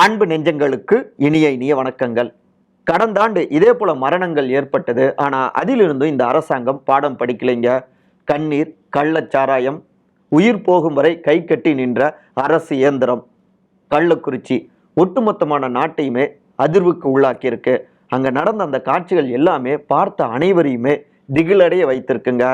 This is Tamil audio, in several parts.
அன்பு நெஞ்சங்களுக்கு இனிய இனிய வணக்கங்கள். கடந்த ஆண்டு இதே போல மரணங்கள் ஏற்பட்டது. ஆனால் அதிலிருந்தும் இந்த அரசாங்கம் பாடம் படிக்கலைங்க. கண்ணீர் கள்ளச்சாராயம் உயிர் போகும் வரை கை கட்டி நின்ற அரசு இயந்திரம். கள்ளக்குறிச்சி ஒட்டுமொத்தமான நாட்டையுமே அதிர்வுக்கு உள்ளாக்கியிருக்கு. அங்கே நடந்த அந்த காட்சிகள் எல்லாமே பார்த்த அனைவரையுமே திகிலடைய வைத்திருக்குங்க.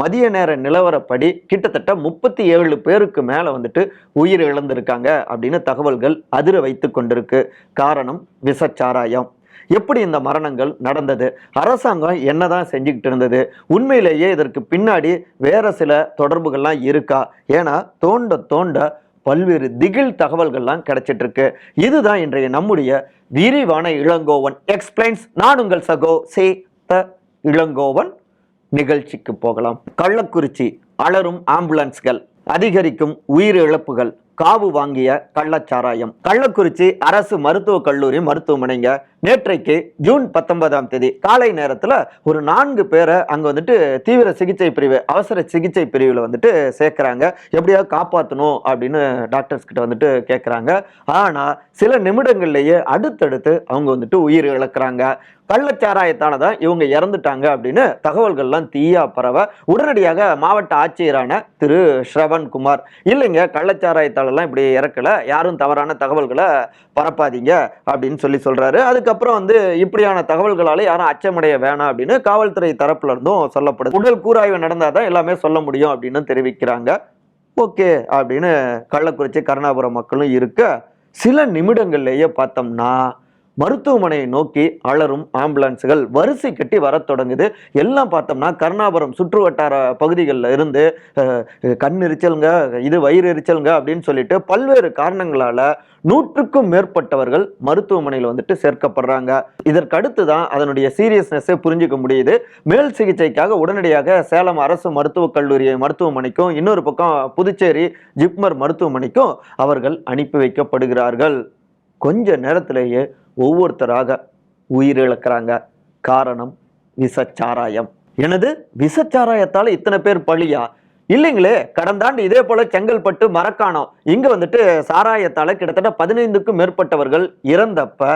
மதிய நேர நிலவரப்படி கிட்டத்தட்ட முப்பத்தி ஏழு பேருக்கு மேலே வந்துட்டு உயிர் இழந்திருக்காங்க அப்படின்னு தகவல்கள் அதிர வைத்து கொண்டிருக்கு. காரணம் விசச்சாராயம் எப்படி இந்த மரணங்கள் நடந்தது? அரசாங்கம் என்னதான் செஞ்சுக்கிட்டு இருந்தது? உண்மையிலேயே இதற்கு பின்னாடி வேற சில தொடர்புகள்லாம் இருக்கா? ஏன்னா தோண்ட தோண்ட பல்வேறு திகில் தகவல்கள்லாம் கிடைச்சிட்டு இருக்கு இதுதான் இன்றைய நம்முடைய விரிவான இளங்கோவன். எக்ஸ்பிளைன்ஸ் நான் உங்கள் சகோ சே த இளங்கோவன். நிகழ்ச்சிக்கு போகலாம். கள்ளக்குறிச்சி அலரும் ஆம்புலன்ஸ்கள் அதிகரிக்கும் உயிர் இழப்புகள் காவு வாங்கிய கள்ளச்சாராயம். கள்ளக்குறிச்சி அரசு மருத்துவக் கல்லூரி மருத்துவமனைங்க. நேற்றைக்கு ஜூன் பத்தொன்பதாம் தேதி காலை நேரத்தில் ஒரு நான்கு பேரை அங்கே வந்துட்டு தீவிர சிகிச்சை பிரிவு அவசர சிகிச்சை பிரிவில் வந்துட்டு சேர்க்குறாங்க. எப்படியாவது காப்பாற்றணும் அப்படின்னு டாக்டர்ஸ் கிட்ட வந்துட்டு கேட்குறாங்க ஆனால் சில நிமிடங்கள்லேயே அடுத்தடுத்து அவங்க வந்துட்டு உயிர் இழக்கிறாங்க. கள்ளச்சாராயத்தானதான் இவங்க இறந்துட்டாங்க அப்படின்னு தகவல்கள்லாம் தீயா பரவ உடனடியாக மாவட்ட ஆட்சியரான திரு ஸ்ரவன் குமார் இல்லைங்க கள்ளச்சாராயத்தாலெல்லாம் இப்படி இறக்கல யாரும் தவறான தகவல்களை பரப்பாதீங்க அப்படின்னு சொல்லி சொல்றாரு. அதுக்கப்புறம் வந்து இப்படியான தகவல்களால யாரும் அச்சமடைய வேணாம் அப்படின்னு காவல்துறை தரப்புல இருந்தும் சொல்லப்படுது. உடல் கூராய்வு நடந்தாதான் எல்லாமே சொல்ல முடியும் அப்படின்னு தெரிவிக்கிறாங்க. ஓகே அப்படின்னு கள்ளக்குறிச்சி கருணாபுரம் மக்களும் இருக்க சில நிமிடங்கள்லேயே பார்த்தோம்னா மருத்துவமனையை நோக்கி அலறும் ஆம்புலன்ஸுகள் வரிசை கட்டி வரத் தொடங்குது. எல்லாம் பார்த்தோம்னா கருணாபுரம் சுற்று வட்டார பகுதிகளில் இருந்து கண் எரிச்சலுங்க இது வயிறு எரிச்சலுங்க அப்படின்னு சொல்லிட்டு பல்வேறு காரணங்களால் நூற்றுக்கும் மேற்பட்டவர்கள் மருத்துவமனையில் வந்துட்டு சேர்க்கப்படுறாங்க. இதற்கடுத்து தான் அதனுடைய சீரியஸ்னஸை புரிஞ்சுக்க முடியுது. மேல் சிகிச்சைக்காக உடனடியாக சேலம் அரசு மருத்துவக் கல்லூரி மருத்துவமனைக்கும் இன்னொரு பக்கம் புதுச்சேரி ஜிப்மர் மருத்துவமனைக்கும் அவர்கள் அனுப்பி வைக்கப்படுகிறார்கள். கொஞ்ச நேரத்திலேயே ஒவ்வொருத்தராக உயிரிழக்கிறாங்க. காரணம் விசச்சாராயம் எனது விசச்சாராயத்தால் இத்தனை பேர் பழியா இல்லைங்களே கடந்த ஆண்டு இதே போல செங்கல்பட்டு மரக்காணம் இங்க வந்துட்டு சாராயத்தால கிட்டத்தட்ட பதினைந்துக்கும் மேற்பட்டவர்கள் இறந்தப்ப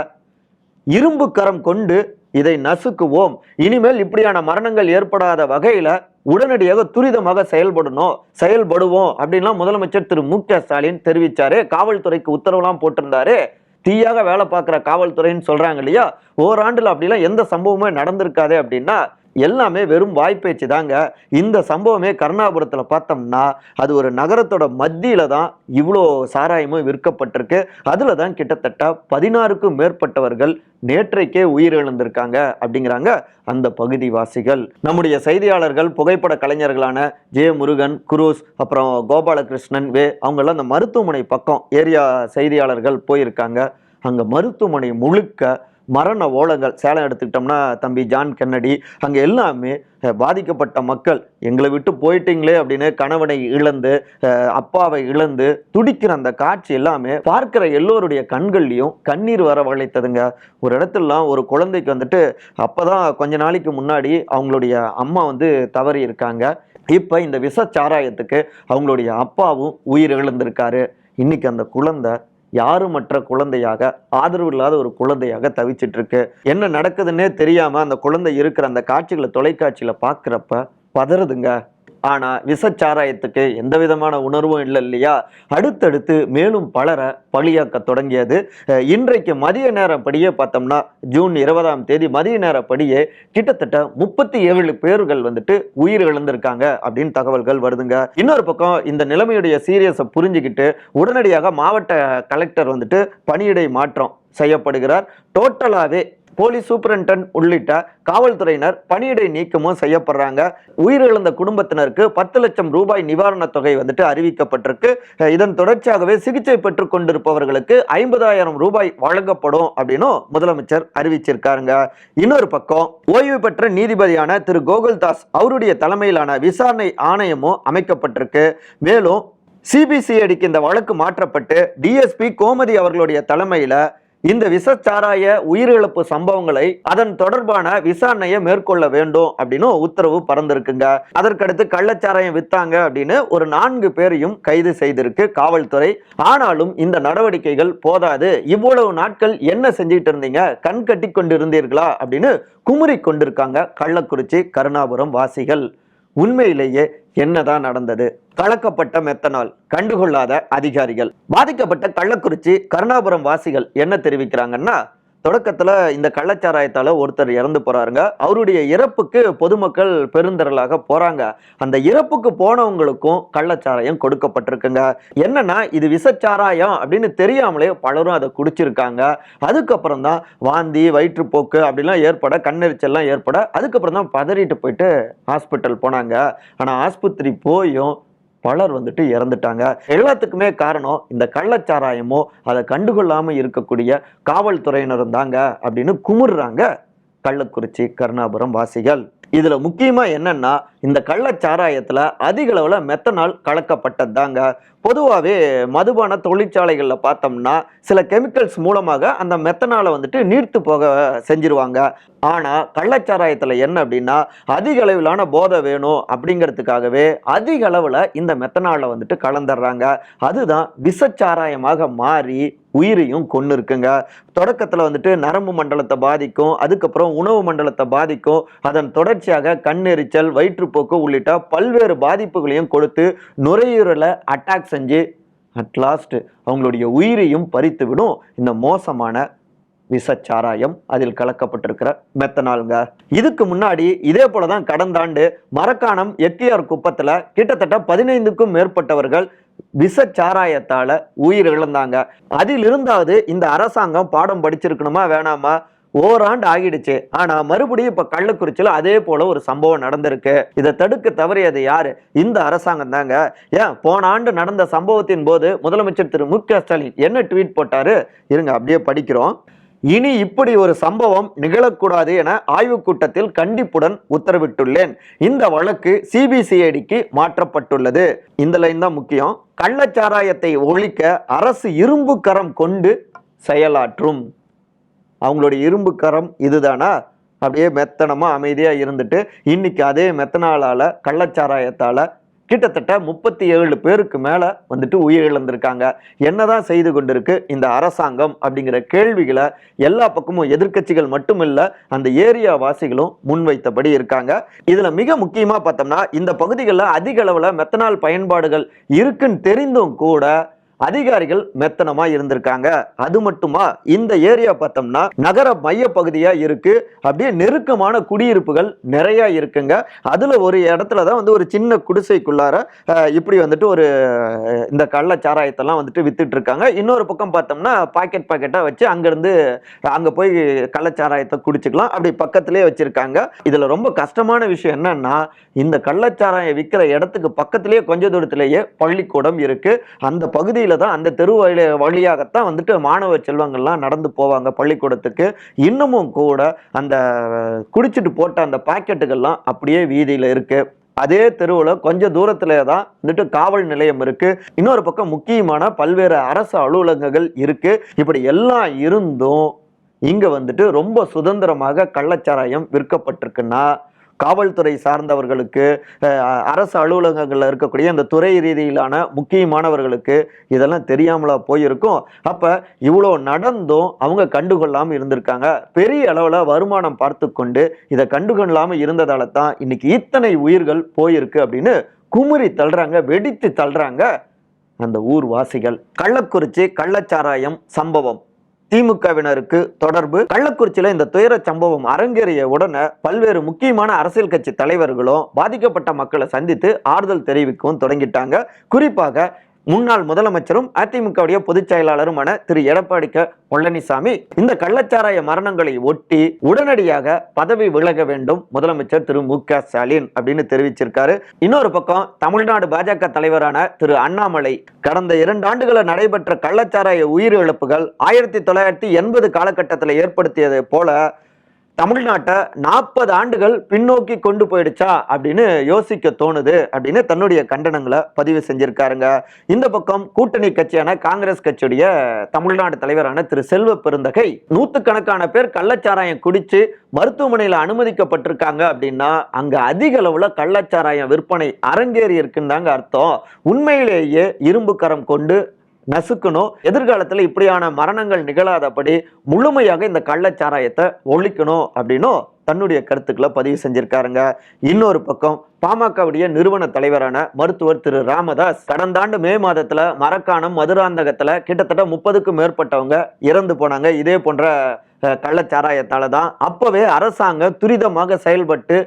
இரும்பு கரம் கொண்டு இதை நசுக்குவோம். இனிமேல் இப்படியான மரணங்கள் ஏற்படாத வகையில உடனடியாக துரிதமாக செயல்படணும். செயல்படுவோம் அப்படின்லாம் முதலமைச்சர் திரு மு க ஸ்டாலின் தெரிவிச்சாரு. காவல்துறைக்கு உத்தரவுலாம் போட்டிருந்தாரு. தீயாக வேலை பார்க்குற காவல்துறைன்னு சொல்கிறாங்க இல்லையா? ஓராண்டில் அப்படிலாம் எந்த சம்பவமே நடந்திருக்காதே அப்படின்னா எல்லாமே வெறும் வாய்ப்பேச்சு தாங்க இந்த சம்பவமே கருணாபுரத்தில் பார்த்தோம்னா அது ஒரு நகரத்தோட மத்தியில் தான் இவ்வளோ சாராயமும் விற்கப்பட்டிருக்கு. அதில் தான் கிட்டத்தட்ட பதினாறுக்கும் மேற்பட்டவர்கள் நேற்றைக்கே உயிரிழந்திருக்காங்க அப்படிங்கிறாங்க அந்த பகுதிவாசிகள். நம்முடைய செய்தியாளர்கள் புகைப்பட கலைஞர்களான ஜே முருகன் குரூஸ் அப்புறம் கோபாலகிருஷ்ணன் வே அவங்கெல்லாம் அந்த மருத்துவமனை பக்கம் ஏரியா செய்தியாளர்கள் போயிருக்காங்க. அங்கே மருத்துவமனை முழுக்க மரண ஓலங்கள் சேலம் எடுத்துக்கிட்டோம்னா தம்பி ஜான் கென்னடி அங்கே எல்லாமே பாதிக்கப்பட்ட மக்கள் எங்களை விட்டு போயிட்டீங்களே அப்படின்னு கணவனை இழந்து அப்பாவை இழந்து துடிக்கிற அந்த காட்சி எல்லாமே பார்க்கிற எல்லோருடைய கண்கள்லையும் கண்ணீர் வர வளைத்ததுங்க. ஒரு இடத்துலலாம் ஒரு குழந்தைக்கு வந்துட்டு அப்பதான் கொஞ்ச நாளைக்கு முன்னாடி அவங்களுடைய அம்மா வந்து தவறி இருக்காங்க. இப்போ இந்த விஷச்சாராயத்துக்கு அவங்களுடைய அப்பாவும் உயிர் இழந்திருக்காரு. இன்னைக்கு அந்த குழந்தை யாருமற்ற குழந்தையாக ஆதரவு இல்லாத ஒரு குழந்தையாக தவிச்சிட்டு இருக்கு என்ன நடக்குதுன்னே தெரியாம அந்த குழந்தை இருக்கிற அந்த காட்சிகளை தொலைக்காட்சியில பார்க்குறப்ப பதறுதுங்க. ஆனால் விசச்சாராயத்துக்கு எந்த விதமான உணர்வும் இல்லை இல்லையா அடுத்தடுத்து மேலும் பலரை பழியாக்க தொடங்கியது. இன்றைக்கு மதிய நேரப்படியே பார்த்தோம்னா ஜூன் இருபதாம் தேதி மதிய நேரப்படியே கிட்டத்தட்ட முப்பத்தி ஏழு பேர்கள் வந்துட்டு உயிர் இழந்திருக்காங்க அப்படின்னு தகவல்கள் வருதுங்க. இன்னொரு பக்கம் இந்த நிலைமையுடைய சீரியஸை புரிஞ்சுக்கிட்டு உடனடியாக மாவட்ட கலெக்டர் வந்துட்டு பணியிடை மாற்றம் செய்யப்படுகிறார். டோட்டலாகவே போலீஸ் சூப்பரண்டன் உள்ளிட்ட காவல்துறையினர் பணியிடை நீக்கமும் செய்யப்படுறாங்க. உயிரிழந்த குடும்பத்தினருக்கு பத்து லட்சம் ரூபாய் நிவாரணத் தொகை வந்துட்டு அறிவிக்கப்பட்டிருக்கு. இதன் தொடர்ச்சியாகவே சிகிச்சை பெற்றுக் கொண்டிருப்பவர்களுக்கு ஐம்பதாயிரம் ரூபாய் வழங்கப்படும் அப்படின்னும் முதலமைச்சர் அறிவிச்சிருக்காருங்க. இன்னொரு பக்கம் ஓய்வு பெற்ற நீதிபதியான திரு. கோகுல்தாஸ் அவருடைய தலைமையிலான விசாரணை ஆணையமும் அமைக்கப்பட்டிருக்கு. மேலும் சிபிசிஐடிக்கு இந்த வழக்கு மாற்றப்பட்டு டிஎஸ்பி கோமதி அவர்களுடைய தலைமையில இந்த விசச்சாராய உயிரிழப்பு சம்பவங்களை அதன் தொடர்பான விசாரணையை மேற்கொள்ள வேண்டும் அப்படின்னு உத்தரவு பறந்திருக்குங்க. அதற்கடுத்து கள்ளச்சாராயம் வித்தாங்க அப்படின்னு ஒரு நான்கு பேரையும் கைது செய்திருக்கு காவல்துறை. ஆனாலும் இந்த நடவடிக்கைகள் போதாது. இவ்வளவு நாட்கள் என்ன செஞ்சுட்டு இருந்தீங்க? கண் கட்டி கொண்டு இருந்தீர்களா அப்படின்னு குமுறி கொண்டிருக்காங்க கள்ளக்குறிச்சி கருணாபுரம் வாசிகள். உண்மையிலேயே என்னதான் நடந்தது? கலக்கப்பட்ட மெத்தனால் கண்டுகொள்ளாத அதிகாரிகள். பாதிக்கப்பட்ட கள்ளக்குறிச்சி கருணாபுரம் வாசிகள் என்ன தெரிவிக்கிறாங்கன்னா தொடக்கத்துல இந்த கள்ளச்சாராயத்தால ஒருத்தர் இறந்து போறாருங்க. அவருடைய இறப்புக்கு பொதுமக்கள் பெருந்திரளாக போறாங்க. அந்த இறப்புக்கு போனவங்களுக்கும் கள்ளச்சாராயம் கொடுக்கப்பட்டிருக்குங்க. என்னன்னா இது விசச்சாராயம் அப்படின்னு தெரியாமலே பலரும் அதை குடிச்சிருக்காங்க. அதுக்கப்புறம் தான் வாந்தி வயிற்றுப்போக்கு அப்படிலாம் ஏற்பட கண்ணெரிச்சல்லாம் ஏற்பட அதுக்கப்புறம் தான் பதறிட்டு போயிட்டு ஹாஸ்பிட்டல் போனாங்க. ஆனால் ஆஸ்பத்திரி போயும் பலர் வந்துட்டு இறந்துட்டாங்க. எல்லாத்துக்குமே காரணம் இந்த கள்ளச்சாராயமோ அதை கண்டுகொள்ளாமல் இருக்கக்கூடிய காவல்துறையினரும் தாங்க அப்படின்னு குமுறுறாங்க கள்ளக்குறிச்சி கருணாபுரம் வாசிகள். இதுல முக்கியமா என்னன்னா இந்த கள்ளச்சாராயத்துல அதிக அளவுல மெத்தனால் கலக்கப்பட்டது தாங்க. பொதுவாகவே மதுபான தொழிற்சாலைகளில் பார்த்தோம்னா சில கெமிக்கல்ஸ் மூலமாக அந்த மெத்தனாலை வந்துட்டு நீர்த்து போக செஞ்சிருவாங்க. ஆனால் கள்ளச்சாராயத்தில் என்ன அப்படின்னா அதிக அளவிலான போதை வேணும் அப்படிங்கிறதுக்காகவே அதிக அளவில் இந்த மெத்தனாலை வந்துட்டு கலந்துடுறாங்க அதுதான் விஷச்சாராயமாக மாறி உயிரையும் கொண்டு இருக்குங்க தொடக்கத்தில் வந்துட்டு நரம்பு மண்டலத்தை பாதிக்கும் அதுக்கப்புறம் உணவு மண்டலத்தை பாதிக்கும் அதன் தொடர்ச்சியாக கண்ணெரிச்சல் வயிற்றுப்போக்கு உள்ளிட்ட பல்வேறு பாதிப்புகளையும் கொடுத்து நுரையீரலை அட்டாக் செஞ்சு அட் லாஸ்ட் அவங்களுடைய உயிரையும் பறித்து விடும் இந்த மோசமான விசச்சாராயம் அதில் கலக்கப்பட்டிருக்கிற மெத்தனாலுங்க இதுக்கு முன்னாடி இதே போல தான் கடந்த ஆண்டு மரக்காணம் எக்கியார் குப்பத்தில் கிட்டத்தட்ட பதினைந்துக்கும் மேற்பட்டவர்கள் விசச்சாராயத்தால் உயிர் இழந்தாங்க. அதில் இருந்தாவது இந்த அரசாங்கம் பாடம் படிச்சிருக்கணுமா வேணாமா? ஓராண்டு ஆகிடுச்சு. ஆனா மறுபடியும் இப்ப கள்ளக்குறிச்சியில அதே போல ஒரு சம்பவம் நடந்திருக்கு. இதை தடுக்க தவறியது யாரு? இந்த அரசாங்கம் தாங்க. ஏன்? போன ஆண்டு நடந்த சம்பவத்தின் போது முதலமைச்சர் திரு மு க ஸ்டாலின் என்ன ட்வீட் போட்டாரு? இருங்க அப்படியே படிக்கிறோம். இனி இப்படி ஒரு சம்பவம் நிகழக்கூடாது என ஆய்வுக் கூட்டத்தில் கண்டிப்புடன் உத்தரவிட்டுள்ளேன். இந்த வழக்கு சிபிசிஐடிக்கு மாற்றப்பட்டுள்ளது. இந்த லைன் தான் முக்கியம். கள்ளச்சாராயத்தை ஒழிக்க அரசு இரும்பு கரம் கொண்டு செயலாற்றும். அவங்களுடைய இரும்பு கரம் இதுதானா? அப்படியே மெத்தனமாக அமைதியாக இருந்துட்டு இன்றைக்கி அதே மெத்தனாலால் கள்ளச்சாராயத்தால் கிட்டத்தட்ட முப்பத்தி ஏழு பேருக்கு மேலே வந்துட்டு உயிரிழந்திருக்காங்க. என்னதான் செய்து கொண்டிருக்கு இந்த அரசாங்கம் அப்படிங்கிற கேள்விகளை எல்லா பக்கமும் எதிர்க்கட்சிகள் மட்டுமில்ல அந்த ஏரியா வாசிகளும் முன்வைத்தபடி இருக்காங்க. இதில் மிக முக்கியமாக பார்த்தோம்னா இந்த பகுதிகளில் அதிக அளவில் மெத்தனால் பயன்பாடுகள் இருக்குன்னு தெரிந்தும் கூட அதிகாரிகள் மெத்தனமா இருந்திருக்காங்க. அது மட்டுமா இந்த ஏரியா பார்த்தோம்னா நகர மைய பகுதியா இருக்கு. அப்படியே நெருக்கமான குடியிருப்புகள் நிறைய இருக்குங்க. அதுல ஒரு இடத்துல தான் வந்து ஒரு சின்ன குடிசைக்குள்ளார இப்படி வந்துட்டு ஒரு இந்த கள்ள சாராயத்தெல்லாம் வந்துட்டு வித்துட்டு இருக்காங்க இன்னொரு பக்கம் பார்த்தோம்னா பாக்கெட் பாக்கெட்டா வச்சு அங்கிருந்து அங்க போய் கள்ளச்சாராயத்தை குடிச்சுக்கலாம். அப்படி பக்கத்திலே வச்சிருக்காங்க. இதுல ரொம்ப கஷ்டமான விஷயம் என்னன்னா இந்த கள்ளச்சாராயம் விற்கிற இடத்துக்கு பக்கத்திலேயே கொஞ்ச தூரத்திலேயே பள்ளிக்கூடம் இருக்கு. அந்த பகுதியில் தான் அந்த தெரு வழி வழியாகத்தான் வந்துட்டு மாணவ செல்வங்கள்லாம் நடந்து போவாங்க பள்ளிக்கூடத்துக்கு. இன்னமும் கூட அந்த குடிச்சிட்டு போட்ட அந்த பாக்கெட்டுகள்லாம் அப்படியே வீதியில் இருக்குது அதே தெருவில் கொஞ்சம் தூரத்திலே தான் வந்துட்டு காவல் நிலையம் இருக்குது இன்னொரு பக்கம் முக்கியமான பல்வேறு அரசு அலுவலகங்கள் இருக்குது இப்படி எல்லாம் இருந்தும் இங்கே வந்துட்டு ரொம்ப சுதந்திரமாக கள்ளச்சாராயம் விற்கப்பட்டிருக்குன்னா காவல்துறை சார்ந்தவர்களுக்கு அரசு அலுவலகங்களில் இருக்கக்கூடிய அந்த துறை ரீதியிலான முக்கியமானவர்களுக்கு இதெல்லாம் தெரியாமலா போயிருக்கும். அப்போ இவ்வளோ நடந்தும் அவங்க கண்டுகொள்ளாமல் இருந்திருக்காங்க. பெரிய அளவில் வருமானம் பார்த்து கொண்டு இதை கண்டுகொள்ளாமல் இருந்ததால தான் இன்னைக்கு இத்தனை உயிர்கள் போயிருக்கு அப்படின்னு குமுறி தள்ளுறாங்க வெடித்து தள்ளுறாங்க அந்த ஊர் வாசிகள் கள்ளக்குறிச்சி கள்ளச்சாராயம் சம்பவம். திமுகவினருக்கு தொடர்பு. கள்ளக்குறிச்சியில இந்த துயர சம்பவம் அரங்கேறிய உடனே பல்வேறு முக்கியமான அரசியல் கட்சி தலைவர்களும் பாதிக்கப்பட்ட மக்களை சந்தித்து ஆறுதல் தெரிவிக்கவும் தொடங்கிட்டாங்க. குறிப்பாக முன்னாள் முதலமைச்சரும் அதிமுகவுடைய பொதுச் செயலாளருமான திரு. எடப்பாடி க. பழனிசாமி இந்த கள்ளச்சாராய மரணங்களை ஒட்டி உடனடியாக பதவி விலக வேண்டும் முதலமைச்சர் திரு. மு. க. ஸ்டாலின் அப்படின்னு தெரிவிச்சிருக்காரு. இன்னொரு பக்கம் தமிழ்நாடு பாஜக தலைவரான திரு. அண்ணாமலை கடந்த இரண்டு ஆண்டுகளில் நடைபெற்ற கள்ளச்சாராய உயிரிழப்புகள் ஆயிரத்தி தொள்ளாயிரத்தி எண்பது காலகட்டத்தில் ஏற்படுத்தியது போல தமிழ்நாட்டை நாற்பது ஆண்டுகள் பின்னோக்கி கொண்டு போயிடுச்சா அப்படின்னு யோசிக்க தோணுது அப்படின்னு தன்னுடைய கண்டனங்களை பதிவு செஞ்சிருக்காருங்க. இந்த பக்கம் கூட்டணி கட்சியான காங்கிரஸ் கட்சியுடைய தமிழ்நாடு தலைவரான திரு செல்வ பெருந்தகை நூற்றுக்கணக்கான பேர் கள்ளச்சாராயம் குடிச்சு மருத்துவமனையில் அனுமதிக்கப்பட்டிருக்காங்க அப்படின்னா அங்க அதிக அளவுல கள்ளச்சாராயம் விற்பனை அரங்கேறி இருக்குன்னு தாங்க அர்த்தம். உண்மையிலேயே இரும்பு கரம் கொண்டு நசுக்கணும். எதிர்காலத்தில் இப்படியான மரணங்கள் நிகழாதபடி முழுமையாக இந்த கள்ளச்சாராயத்தை ஒழிக்கணும் அப்படின்னும் தன்னுடைய கருத்துக்களை பதிவு செஞ்சிருக்காருங்க. இன்னொரு பக்கம் பாமகவுடைய நிறுவன தலைவரான மருத்துவர் திரு ராமதாஸ் கடந்த ஆண்டு மே மாதத்துல மரக்காணம் மதுராந்தகத்துல கிட்டத்தட்ட முப்பதுக்கும் மேற்பட்டவங்க இறந்து போனாங்க. இதே போன்ற கள்ளச்சாராயத்தால தான். அப்பவே அரசாங்கம் துரிதமாக செயல்பட்டு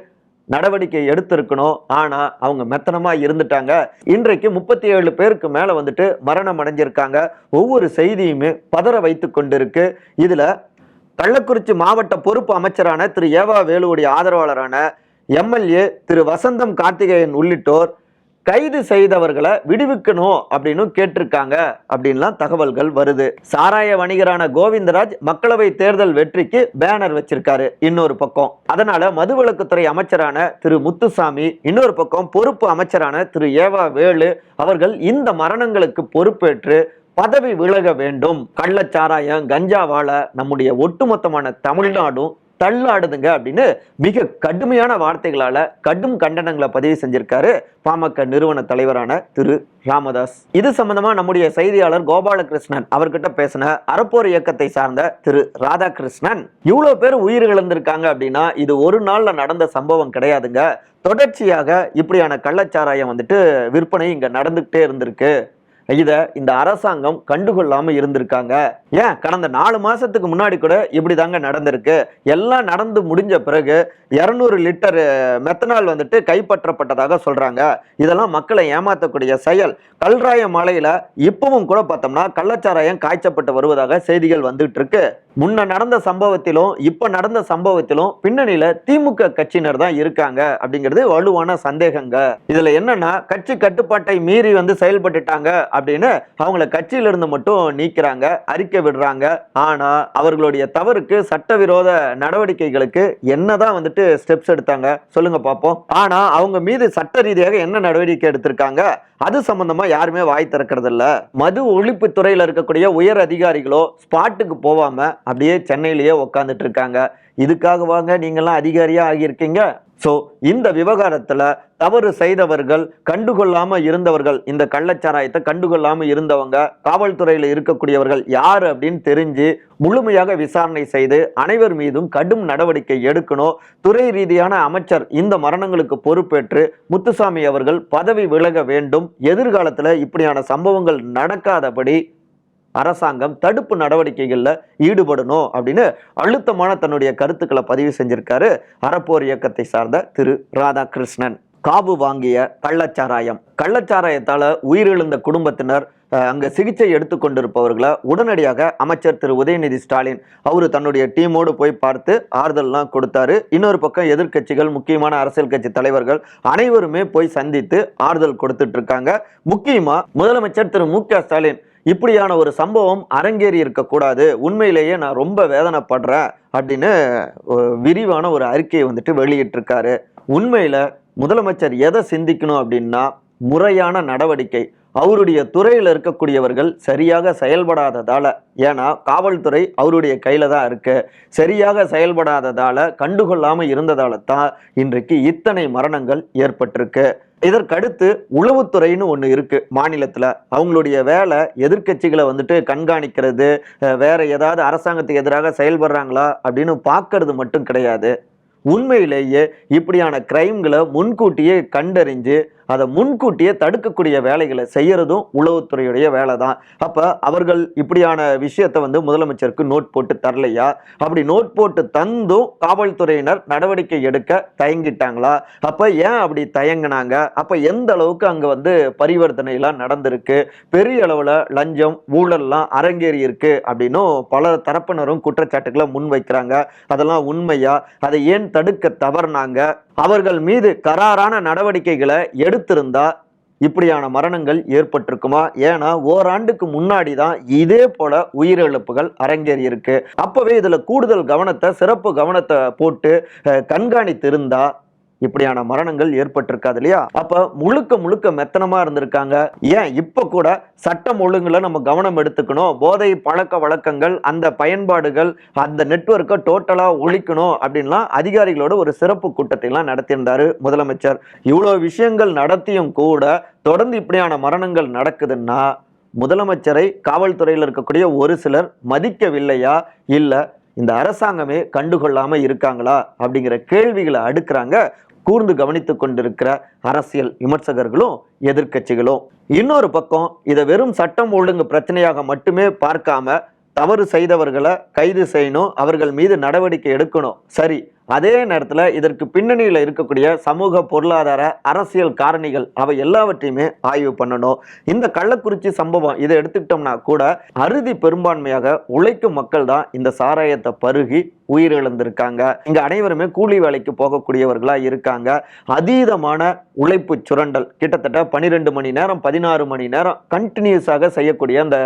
நடவடிக்கை எடுத்திருக்கணும். ஆனால் அவங்க மெத்தனமாக இருந்துட்டாங்க. இன்றைக்கு முப்பத்தி ஏழு பேருக்கு மேலே வந்துட்டு மரணம் அடைஞ்சிருக்காங்க. ஒவ்வொரு செய்தியுமே பதற வைத்து கொண்டிருக்கு. இதில் கள்ளக்குறிச்சி மாவட்ட பொறுப்பு அமைச்சரான திரு ஏவா வேலுவுடைய ஆதரவாளரான எம்எல்ஏ திரு வசந்தம் கார்த்திகேயன் உள்ளிட்டோர் கைது செய்தவர்களை விடுவிக்கணும் அப்படின்னு கேட்டிருக்காங்க அப்படின்லாம் தகவல்கள் வருது. சாராய வணிகரான கோவிந்தராஜ் மக்களவை தேர்தல் வெற்றிக்கு பேனர் வச்சிருக்காரு இன்னொரு பக்கம். அதனால மதுவிலக்குத்துறை அமைச்சரான திரு முத்துசாமி இன்னொரு பக்கம் பொறுப்பு அமைச்சரான திரு ஏவா வேலு அவர்கள் இந்த மரணங்களுக்கு பொறுப்பேற்று பதவி விலக வேண்டும். கள்ளச்சாராயம் கஞ்சாவால நம்முடைய ஒட்டுமொத்தமான தமிழ்நாடும் தள்ளாடுதுங்க அப்படின்னு மிக கடுமையான வார்த்தைகளால கடும் கண்டனங்களை பதிவு செஞ்சிருக்காரு பாமக நிறுவன தலைவரான திரு ராமதாஸ். இது சம்பந்தமா நம்முடைய செய்தியாளர் கோபாலகிருஷ்ணன் அவர்கிட்ட பேசின அறப்போர் இயக்கத்தை சார்ந்த திரு ராதாகிருஷ்ணன் இவ்வளவு பேர் உயிரிழந்திருக்காங்க அப்படின்னா இது ஒரு நாள்ல நடந்த சம்பவம் கிடையாதுங்க. தொடர்ச்சியாக இப்படியான கள்ளச்சாராயம் வந்துட்டு விற்பனை இங்க நடந்துகிட்டே இருந்திருக்கு. இதை இந்த அரசாங்கம் கண்டுகொள்ளாம இருந்திருக்காங்க. ஏன்? கடந்த நாலு மாசத்துக்கு முன்னாடி கூட இப்படி தாங்க நடந்திருக்கு. எல்லாம் நடந்து முடிஞ்ச பிறகு இரநூறு லிட்டர் மெத்தனால் வந்துட்டு கைப்பற்றப்பட்டதாக சொல்றாங்க. இதெல்லாம் மக்களை ஏமாற்றக்கூடிய செயல். கல்ராய மலையில இப்பவும் கூட பார்த்தோம்னா கள்ளச்சாராயம் காய்ச்சப்பட்டு வருவதாக செய்திகள் வந்துட்டு இருக்கு. முன்ன நடந்த சம்பவத்திலும் இப்போ நடந்த சம்பவத்திலும் பின்னணியில திமுக கட்சியினர் தான் இருக்காங்க அப்படிங்கிறது வலுவான சந்தேகங்க. இதுல என்னன்னா கட்சி கட்டுப்பாட்டை மீறி வந்து செயல்பட்டுட்டாங்க அப்படின்னு அவங்கள கட்சியில இருந்து மட்டும் நீக்கிறாங்க அறிக்கை விடுறாங்க. ஆனா அவர்களுடைய தவறுக்கு சட்டவிரோத நடவடிக்கைகளுக்கு என்னதான் வந்துட்டு ஸ்டெப்ஸ் எடுத்தாங்க? சொல்லுங்க பார்ப்போம் ஆனா அவங்க மீது சட்ட ரீதியாக என்ன நடவடிக்கை எடுத்திருக்காங்க? அது சம்பந்தமா யாருமே வாய் திறக்கிறது இல்ல மது ஒழிப்பு துறையில இருக்கக்கூடிய உயர் அதிகாரிகளோ ஸ்பாட்டுக்கு போவாம அப்படியே சென்னையிலேயே உட்காந்துட்டு இருக்காங்க இதுக்காக வாங்க நீங்கள்லாம் அதிகாரியாக ஆகியிருக்கீங்க. ஸோ இந்த விவகாரத்தில் தவறு செய்தவர்கள் கண்டுகொள்ளாமல் இருந்தவர்கள் இந்த கள்ளச்சாராயத்தை கண்டுகொள்ளாமல் இருந்தவங்க காவல்துறையில் இருக்கக்கூடியவர்கள் யார் அப்படின்னு தெரிஞ்சு முழுமையாக விசாரணை செய்து அனைவர் மீதும் கடும் நடவடிக்கை எடுக்கணும். துறை ரீதியான அமைச்சர் இந்த மரணங்களுக்கு பொறுப்பேற்று முத்துசாமி அவர்கள் பதவி விலக வேண்டும். எதிர்காலத்தில் இப்படியான சம்பவங்கள் நடக்காதபடி அரசாங்கம் தடுப்பு நடவடிக்கைகளில் ஈடுபடணும் அப்படின்னு அழுத்தமான தன்னுடைய கருத்துக்களை பதிவு செஞ்சிருக்காரு அறப்போர் இயக்கத்தை சார்ந்த திரு ராதாகிருஷ்ணன். காபு வாங்கிய கள்ளச்சாராயம். கள்ளச்சாராயத்தால் உயிரிழந்த குடும்பத்தினர் அங்கே சிகிச்சை எடுத்துக்கொண்டிருப்பவர்களை உடனடியாக அமைச்சர் திரு உதயநிதி ஸ்டாலின் அவர் தன்னுடைய டீமோடு போய் பார்த்து ஆறுதல்லாம் கொடுத்தாரு. இன்னொரு பக்கம் எதிர்க்கட்சிகள் முக்கியமான அரசியல் கட்சி தலைவர்கள் அனைவருமே போய் சந்தித்து ஆறுதல் கொடுத்துட்டு இருக்காங்க. முதலமைச்சர் திரு மு ஸ்டாலின் இப்படியான ஒரு சம்பவம் அரங்கேறி இருக்கக்கூடாது. உண்மையிலேயே நான் ரொம்ப வேதனைப்படுறேன் அப்படின்னு விரிவான ஒரு அறிக்கையை வந்துட்டு வெளியிட்டிருக்காரு. உண்மையில் முதலமைச்சர் எதை சிந்திக்கணும் அப்படின்னா முறையான நடவடிக்கை. அவருடைய துறையில் இருக்கக்கூடியவர்கள் சரியாக செயல்படாததால் ஏன்னா காவல்துறை அவருடைய கையில் தான் இருக்கு. சரியாக செயல்படாததால் கண்டுகொள்ளாமல் இருந்ததால தான் இன்றைக்கு இத்தனை மரணங்கள் ஏற்பட்டிருக்கு. இதற்கடுத்து உளவுத்துறைன்னு ஒன்று இருக்கு மாநிலத்தில். அவங்களுடைய வேலை எதிர்க்கட்சிகளை வந்துட்டு கண்காணிக்கிறது வேற ஏதாவது அரசாங்கத்துக்கு எதிராக செயல்படுறாங்களா அப்படின்னு பார்க்கறது மட்டும் கிடையாது. உண்மையிலேயே இப்படியான கிரைம்களை முன்கூட்டியே கண்டறிஞ்சு அதை முன்கூட்டியே தடுக்கக்கூடிய வேலைகளை செய்யறதும் உளவுத்துறையுடைய வேலை தான் அப்போ அவர்கள் இப்படியான விஷயத்தை வந்து முதலமைச்சருக்கு நோட் போட்டு தரலையா? அப்படி நோட் போட்டு தந்தும் காவல்துறையினர் நடவடிக்கை எடுக்க தயங்கிட்டாங்களா? அப்போ ஏன் அப்படி தயங்கினாங்க? அப்போ எந்த அளவுக்கு அங்கே வந்து பரிவர்த்தனைலாம் நடந்திருக்கு? பெரிய அளவில் லஞ்சம் ஊழல்லாம் அரங்கேறி இருக்கு அப்படின்னும் பல தரப்பினரும் குற்றச்சாட்டுகளை முன்வைக்கிறாங்க. அதெல்லாம் உண்மையா? அதை ஏன் தடுக்க தவறுனாங்க? அவர்கள் மீது கராரான நடவடிக்கைகளை எடுத்திருந்தா இப்படியான மரணங்கள் ஏற்பட்டிருக்குமா? ஏன்னா ஓராண்டுக்கு முன்னாடி தான் இதே போல உயிரிழப்புகள் அரங்கேறி இருக்கு அப்பவே இதுல கூடுதல் கவனத்தை சிறப்பு கவனத்தை போட்டு கண்காணித்து கண்காணித்திருந்தா இப்படியான மரணங்கள் ஏற்பட்டிருக்காது இல்லையா? அப்ப முழுக்க முழுக்க மெத்தனமா இருந்திருக்காங்க. ஏன் இப்ப கூட சட்டம் ஒழுங்குல நம்ம கவனம் எடுத்துக்கணும்? போதை பழக்க வழக்கங்கள் அந்த பயன்பாடுகள் அந்த நெட்வொர்க்கை டோட்டலா ஒழிக்கணும் அப்படின்லாம் அதிகாரிகளோட ஒரு சிறப்பு கூட்டத்தைலாம் நடத்தியிருந்தாரு முதலமைச்சர். இவ்வளவு விஷயங்கள் நடத்தியும் கூட தொடர்ந்து இப்படியான மரணங்கள் நடக்குதுன்னா முதலமைச்சரை காவல்துறையில் இருக்கக்கூடிய ஒரு சிலர் மதிக்கவில்லையா? இல்லை இந்த அரசாங்கமே கண்டுகொள்ளாமல் இருக்காங்களா? அப்படிங்கிற கேள்விகளை அடுக்கிறாங்க கூர்ந்து கவனித்து கொண்டிருக்கிற அரசியல் விமர்சகர்களும் எதிர்க்கட்சிகளும். இன்னொரு பக்கம் இதை வெறும் சட்டம் ஒழுங்கு பிரச்சனையாக மட்டுமே பார்க்காம தவறு செய்தவர்களை கைது செய்யணும் அவர்கள் மீது நடவடிக்கை எடுக்கணும். சரி அதே நேரத்தில் இதற்கு பின்னணியில் இருக்கக்கூடிய சமூக பொருளாதார அரசியல் காரணிகள் அவை எல்லாவற்றையுமே ஆய்வு பண்ணணும். இந்த கள்ளக்குறிச்சி சம்பவம் இதை எடுத்துக்கிட்டோம்னா கூட அறுதி பெரும்பான்மையாக உழைக்கும் மக்கள் தான் இந்த சாராயத்தை பருகி உயிரிழந்திருக்காங்க. இங்க அனைவருமே கூலி வேலைக்கு போகக்கூடியவர்களா இருக்காங்க. அதீதமான உழைப்பு சுரண்டல். கிட்டத்தட்ட பனிரெண்டு மணி நேரம் பதினாறு மணி நேரம் கண்டினியூஸாக செய்யக்கூடிய அந்த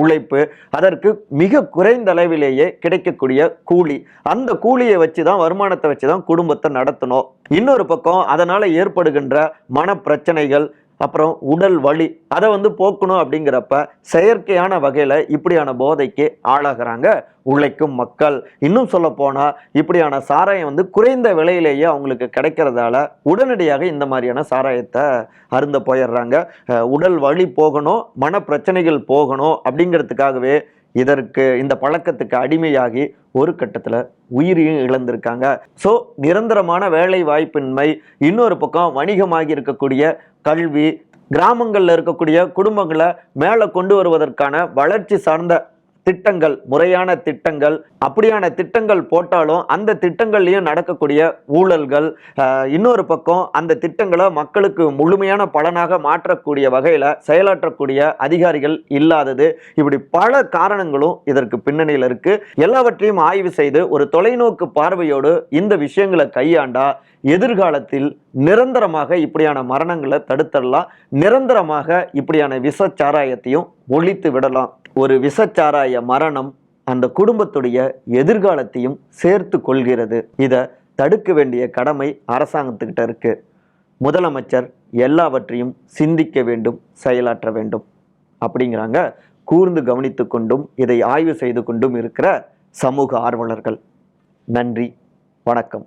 உழைப்பு அதற்கு மிக குறைந்த அளவிலேயே கிடைக்கக்கூடிய கூலி. அந்த கூலியை வச்சு தான் வருமானத்தை வச்சு தான் குடும்பத்தை நடத்தணும். இன்னொரு பக்கம் அதனால ஏற்படுகின்ற மன பிரச்சனைகள் அப்புறம் உடல் வலி அதை வந்து போக்கணும் அப்படிங்கிறப்ப செயற்கையான வகையில் இப்படியான போதைக்கு ஆளாகிறாங்க உழைக்கும் மக்கள். இன்னும் சொல்ல போனால் இப்படியான சாராயம் வந்து குறைந்த விலையிலேயே அவங்களுக்கு கிடைக்கிறதால உடனடியாக இந்த மாதிரியான சாராயத்தை அருந்த போயிடுறாங்க. உடல் வலி போகணும் மன பிரச்சனைகள் போகணும் அப்படிங்கிறதுக்காகவே இதற்கு இந்த பழக்கத்துக்கு அடிமையாகி ஒரு கட்டத்தில் உயிரையும் இழந்திருக்காங்க. ஸோ நிரந்தரமான வேலை வாய்ப்பின்மை இன்னொரு பக்கம் வணிகமாகி இருக்கக்கூடிய கல்வி கிராமங்களில் இருக்கக்கூடிய குடும்பங்களை மேலே கொண்டு வருவதற்கான வளர்ச்சி சார்ந்த திட்டங்கள் முறையான திட்டங்கள் அப்படியான திட்டங்கள் போட்டாலும் அந்த திட்டங்கள்லையும் நடக்கக்கூடிய ஊழல்கள் இன்னொரு பக்கம் அந்த திட்டங்களை மக்களுக்கு முழுமையான பலனாக மாற்றக்கூடிய வகையில் செயலாற்றக்கூடிய அதிகாரிகள் இல்லாதது. இப்படி பல காரணங்களும் இதற்கு பின்னணியில் இருக்கு. எல்லாவற்றையும் ஆய்வு செய்து ஒரு தொலைநோக்கு பார்வையோடு இந்த விஷயங்களை கையாண்டா எதிர்காலத்தில் நிரந்தரமாக இப்படியான மரணங்களை தடுத்துடலாம் நிரந்தரமாக இப்படியான விஷச்சாராயத்தையும் ஒழித்து விடலாம். ஒரு விஷச்சாராய மரணம் அந்த குடும்பத்துடைய எதிர்காலத்தையும் சேர்த்து கொள்கிறது. இதை தடுக்க வேண்டிய கடமை அரசாங்கத்துக்கிட்ட இருக்கு. முதலமைச்சர் எல்லாவற்றையும் சிந்திக்க வேண்டும் செயலாற்ற வேண்டும். அப்படிங்கிறாங்க. கூர்ந்து கவனித்து கொண்டும் இதை ஆய்வு செய்து கொண்டும் இருக்கிற சமூக ஆர்வலர்கள். நன்றி வணக்கம்.